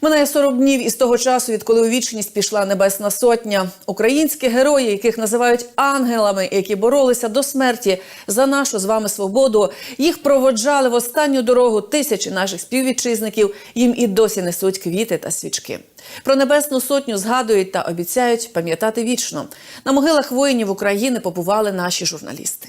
Минає 40 днів із того часу, відколи у вічність пішла Небесна Сотня. Українські герої, яких називають ангелами, які боролися до смерті за нашу з вами свободу, їх проводжали в останню дорогу тисячі наших співвітчизників. Їм і досі несуть квіти та свічки. Про Небесну Сотню згадують та обіцяють пам'ятати вічно. На могилах воїнів України побували наші журналісти.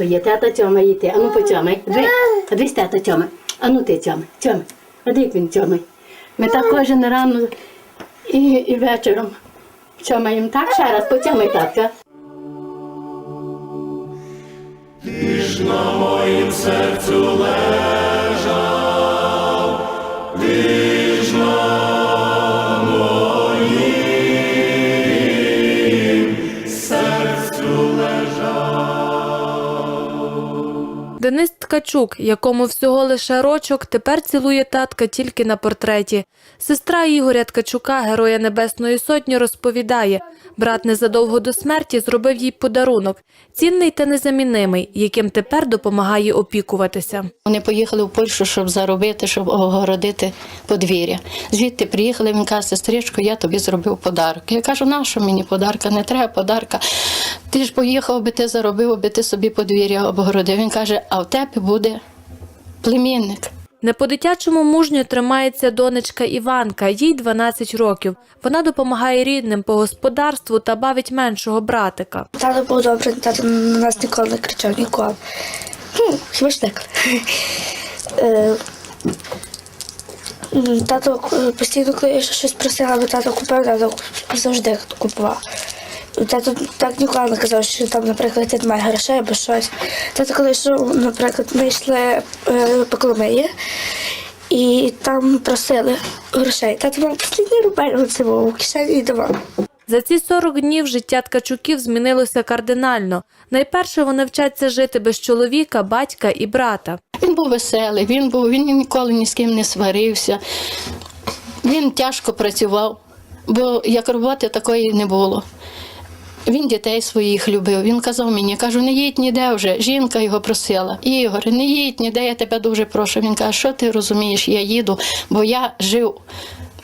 Тато є? Тата тьома і ти. Ану потьомай. Дві. А дві тата тьома. Ану ти тьома. Тьома. А де він тьомай? Ми так кожен рано і, і вечором тьомаємо. Так ще раз потьомай татка. Ти ж на моїм серцю лежав, Ткачук, якому всього лише рочок, тепер цілує татка тільки на портреті. Сестра Ігоря Ткачука, героя Небесної Сотні, розповідає, брат незадовго до смерті зробив їй подарунок, цінний та незамінимий, яким тепер допомагає опікуватися. Вони поїхали в Польщу, щоб заробити, щоб огородити подвір'я. Звідти приїхали, він каже, сестричко, я тобі зробив подарок. Я кажу, нащо мені подарка? Не треба подарка. Ти ж поїхав, аби ти заробив, аби ти собі подвір'я обгородив. Він каже, а в тебе буде племінник. Не по-дитячому мужньо тримається донечка Іванка, їй 12 років. Вона допомагає рідним по господарству та бавить меншого братика. Тато був добрий, тато на нас ніколи не кричав, ніколи. Ну, хіба ж так. Е, Тато постійно, коли я щось просила, аби тато купив, тато завжди купував. Тато так ніколи не казав, що там, наприклад, ти немає грошей або щось. Тато, коли йшов, наприклад, ми йшли е, по Коломиї, і там просили грошей. Тато мав послідній рубель був у кишені і давав. За ці 40 днів життя ткачуків змінилося кардинально. Найперше вони вчаться жити без чоловіка, батька і брата. Він був веселий, він був, він ніколи ні з ким не сварився. Він тяжко працював, бо як роботи такої не було. Він дітей своїх любив. Він казав мені, кажу, не їдь ніде вже. Жінка його просила. Ігор, не їдь ніде, я тебе дуже прошу. Він каже, що ти розумієш, я їду, бо я жив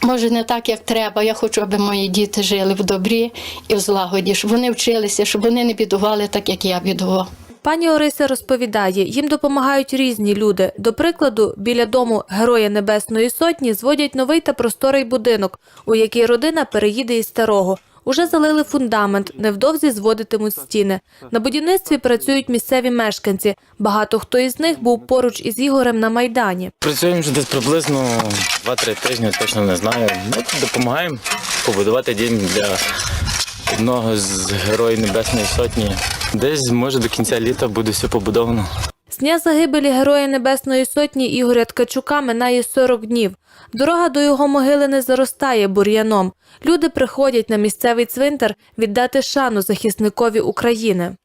Може, не так, як треба. Я хочу, аби мої діти жили в добрі і в злагоді, щоб вони вчилися, щоб вони не бідували так, як я бідував. Пані Орися розповідає, їм допомагають різні люди. До прикладу, біля дому Героя Небесної Сотні зводять новий та просторий будинок, у який родина переїде із старого. Уже залили фундамент, невдовзі зводитимуть стіни. На будівництві працюють місцеві мешканці. Багато хто із них був поруч із Ігорем на майдані. Працюємо вже десь приблизно 2-3 тижні, точно не знаю. Ми допомагаємо побудувати дім для одного з героїв Небесної Сотні. Десь може до кінця літа буде все побудовано. З дня загибелі Героя Небесної Сотні Ігоря Ткачука минає 40 днів. Дорога до його могили не заростає бур'яном. Люди приходять на місцевий цвинтар віддати шану захисникові України.